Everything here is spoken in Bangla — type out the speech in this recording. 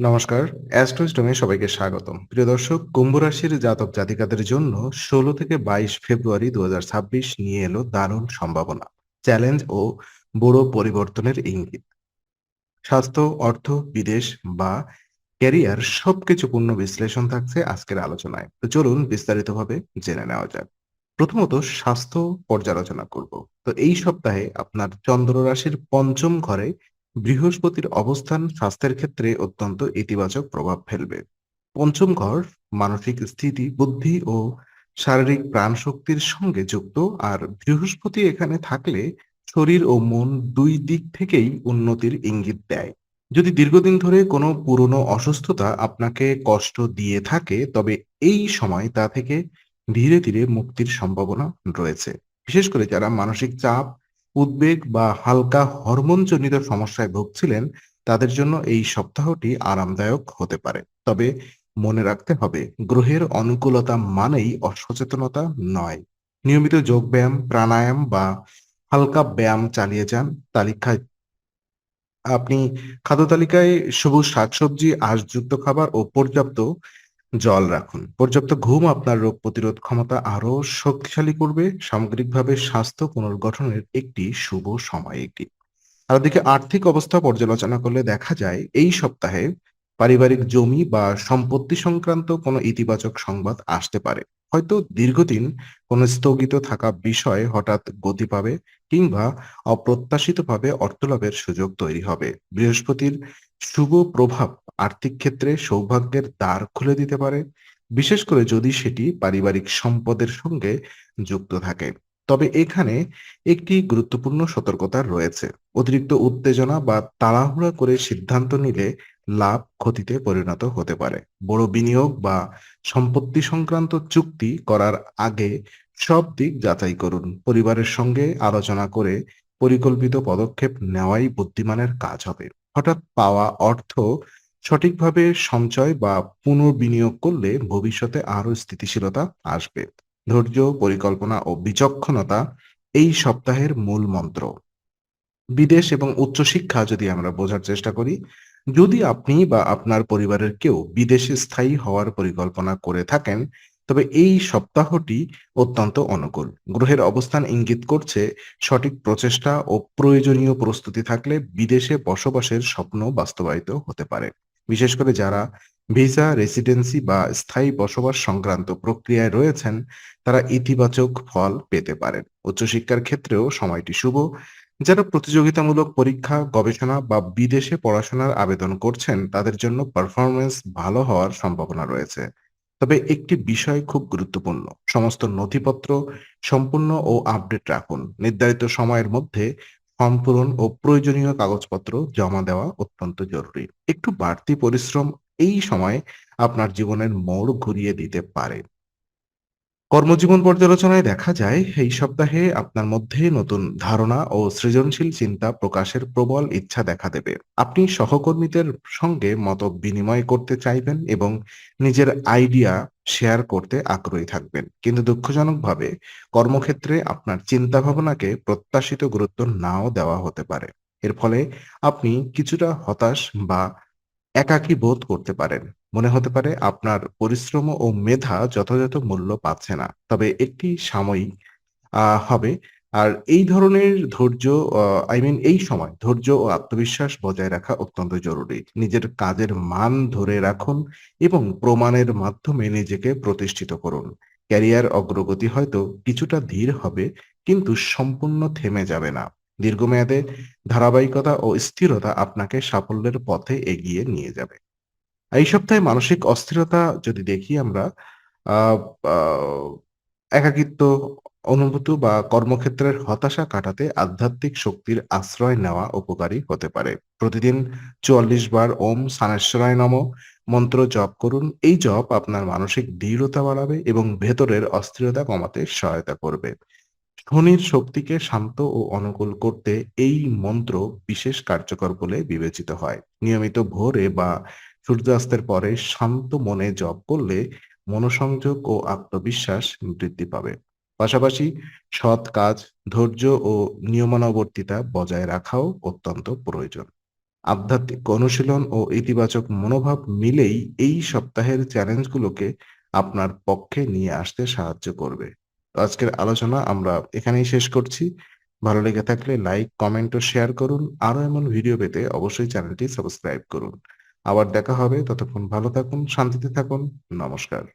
নমস্কার, অ্যাস্ট্রোস্টমে সবাইকে স্বাগতম। প্রিয় দর্শক, কুম্ভ রাশির জাতক জাতিকাদের জন্য ষোলো থেকে বাইশ ফেব্রুয়ারি দুহাজার ছাব্বিশ নিয়ে এলো দারুণ সম্ভাবনা, চ্যালেঞ্জ ও বড় পরিবর্তনের ইঙ্গিত। স্বাস্থ্য, অর্থ, বিদেশ বা ক্যারিয়ার সবকিছু পূর্ণ বিশ্লেষণ থাকছে আজকের আলোচনায়। তো চলুন বিস্তারিতভাবে জেনে নেওয়া যাক। প্রথমত স্বাস্থ্য পর্যালোচনা করব। তো এই সপ্তাহে আপনার চন্দ্র রাশির পঞ্চম ঘরে বৃহস্পতির অবস্থান স্বাস্থ্যের ক্ষেত্রে অত্যন্ত ইতিবাচক প্রভাব ফেলবে। পঞ্চম ঘর, মানসিক স্থিতি, বুদ্ধি ও শারীরিক প্রাণশক্তির সঙ্গে যুক্ত। আর বৃহস্পতি এখানে থাকলে শরীর ও মন দুই দিক থেকেই উন্নতির ইঙ্গিত দেয়। যদি দীর্ঘদিন ধরে কোনো পুরনো অসুস্থতা আপনাকে কষ্ট দিয়ে থাকে, তবে এই সময় তা থেকে ধীরে ধীরে মুক্তির সম্ভাবনা রয়েছে। বিশেষ করে যারা মানসিক চাপ উদ্বেগ বা হালকা হরমোনজনিত সমস্যায় ভুগছিলেন, তাদের জন্য এই সপ্তাহটি আরামদায়ক হতে পারে। তবে মনে রাখতে হবে, গ্রহের অনুকূলতা মানেই অসচেতনতা নয়। নিয়মিত যোগব্যায়াম, প্রাণায়াম বা হালকা ব্যায়াম চালিয়ে যান। তালিকায় আপনি খাদ্য তালিকায় সবুজ শাকসবজি, আঁশযুক্ত খাবার ও পর্যাপ্ত জল রাখুন। পর্যাপ্ত ঘুম আপনার রোগ প্রতিরোধ ক্ষমতা আরও শক্তিশালী করবে। সামগ্রিকভাবে স্বাস্থ্য পুনর্গঠনের একটি শুভ সময় এটি। আর আর্থিক অবস্থা পর্যালোচনা করলে দেখা যায়, এই সপ্তাহে পারিবারিক জমি বা সম্পত্তি সংক্রান্ত কোনো ইতিবাচক সংবাদ আসতে পারে। হয়তো দীর্ঘদিন কোনো স্থগিত থাকা বিষয় হঠাৎ গতি পাবে কিংবা অপ্রত্যাশিতভাবে অর্থলাভের সুযোগ তৈরি হবে। বৃহস্পতির শুভ প্রভাব আর্থিক ক্ষেত্রে সৌভাগ্যের দ্বার খুলে দিতে পারে, বিশেষ করে যদি সেটি পারিবারিক সম্পদের সঙ্গে যুক্ত থাকে। তবে এখানে একটি গুরুত্বপূর্ণ সতর্কতা রয়েছে। অতিরিক্ত উত্তেজনা বা তাড়াহুড়া করে সিদ্ধান্ত নিলে লাভ ক্ষতিতে পরিণত হতে পারে। বড় বিনিয়োগ বা সম্পত্তি সংক্রান্ত চুক্তি করার আগে সব দিক যাচাই করুন। পরিবারের সঙ্গে আলোচনা করে পরিকল্পিত পদক্ষেপ নেওয়াই বুদ্ধিমানের কাজ হবে। হঠাৎ পাওয়া অর্থ সঠিকভাবে সঞ্চয় বা পুনর্বিনিয়োগ করলে ভবিষ্যতে আরও স্থিতিশীলতা আসবে। ধৈর্য, পরিকল্পনা ও বিচক্ষণতা এই সপ্তাহের মূল মন্ত্র। বিদেশ এবং উচ্চশিক্ষা যদি আমরা বোঝার চেষ্টা করি, যদি আপনি বা আপনার পরিবারের কেউ বিদেশে স্থায়ী হওয়ার পরিকল্পনা করে থাকেন, তবে এই সপ্তাহটি অত্যন্ত অনুকূল। গ্রহের অবস্থান ইঙ্গিত করছে সঠিক প্রচেষ্টা ও প্রয়োজনীয় প্রস্তুতি থাকলে বিদেশে বসবাসের স্বপ্ন বাস্তবায়িত হতে পারে। বিশেষ করে যারা ভিসা রেসিডেন্সি বা স্থায়ী বসবাস সংক্রান্ত প্রক্রিয়ায় রয়েছেন, তারা ইতিবাচক ফল পেতে পারেন। উচ্চশিক্ষার ক্ষেত্রেও সময়টি শুভ। যারা প্রতিযোগিতামূলক পরীক্ষা, গবেষণা বা বিদেশে পড়াশোনার আবেদন করছেন, তাদের জন্য পারফরমেন্স ভালো হওয়ার সম্ভাবনা রয়েছে। তবে একটি বিষয় খুব গুরুত্বপূর্ণ। সমস্ত নথিপত্র সম্পূর্ণ ও আপডেট রাখুন। নির্ধারিত সময়ের মধ্যে ফর্ম পূরণ ও প্রয়োজনীয় কাগজপত্র জমা দেওয়া অত্যন্ত জরুরি। একটু বাড়তি পরিশ্রম এই সময় আপনার জীবনের মোড় ঘুরিয়ে দিতে পারে। কর্মজীবন পর্যালোচনায় দেখা যায়, এই সপ্তাহে আপনার মধ্যে নতুন ধারণা ও সৃজনশীল চিন্তা প্রকাশের প্রবল ইচ্ছা দেখা দেবে। আপনি সহকর্মীদের সঙ্গে মত বিনিময় করতে চাইবেন এবং নিজের আইডিয়া শেয়ার করতে আগ্রহী থাকবেন। কিন্তু দুঃখজনকভাবে কর্মক্ষেত্রে আপনার চিন্তা ভাবনাকে প্রত্যাশিত গুরুত্ব নাও দেওয়া হতে পারে। এর ফলে আপনি কিছুটা হতাশ বা একাকী বোধ করতে পারেন। মনে হতে পারে আপনার পরিশ্রম ও মেধা যথাযথ মূল্য পাচ্ছে না। তবে একটি সাময়িক হবে আর এই ধরনের ধৈর্য আই মিন এই সময় ধৈর্য ও আত্মবিশ্বাস বজায় রাখা অত্যন্ত জরুরি। নিজের কাজের মান ধরে রাখুন এবং প্রমাণের মাধ্যমে নিজেকে প্রতিষ্ঠিত করুন। ক্যারিয়ার অগ্রগতি হয়তো কিছুটা ধীর হবে, কিন্তু সম্পূর্ণ থেমে যাবে না। দীর্ঘমেয়াদে ধারাবাহিকতা ও স্থিরতা আপনাকে সাফল্যের পথে এগিয়ে নিয়ে যাবে। এই সপ্তাহে মানসিক অস্থিরতা যদি দেখি আমরা একাকিত্ব অনুভূত বা কর্মক্ষেত্রের হতাশা কাটাতে আধ্যাত্মিক শক্তির আশ্রয় নেওয়া উপকারী হতে পারে। প্রতিদিন চুয়াল্লিশ বার ওম সানেশ্বরায় নম মন্ত্র জপ করুন। এই জপ আপনার মানসিক দৃঢ়তা বাড়াবে এবং ভেতরের অস্থিরতা কমাতে সহায়তা করবে। শনির শক্তিকে শান্ত ও অনুকূল করতে এই মন্ত্র বিশেষ কার্যকর বলে বিবেচিত হয়। নিয়মিত ভোরে বা সূর্যাস্তের পরে শান্ত মনে জপ করলে মনোসংযোগ ও আত্মবিশ্বাস বৃদ্ধি পাবে পাশাপাশি সৎ কাজ ধৈর্য ও নিয়মানুবর্তিতা বজায় রাখাও অত্যন্ত প্রয়োজন আধ্যাত্মিক অনুশীলন ও ইতিবাচক মনোভাব মিলেই এই সপ্তাহের চ্যালেঞ্জগুলোকে আপনার পক্ষে নিয়ে আসতে সাহায্য করবে। তো আজকের আলোচনা আমরা এখানেই শেষ করছি। ভালো লেগে থাকলে লাইক, কমেন্ট ও শেয়ার করুন। আরও এমন ভিডিও পেতে অবশ্যই চ্যানেলটি সাবস্ক্রাইব করুন। আবার দেখা হবে ততক্ষণ ভালো থাকুন, শান্তিতে থাকুন। নমস্কার।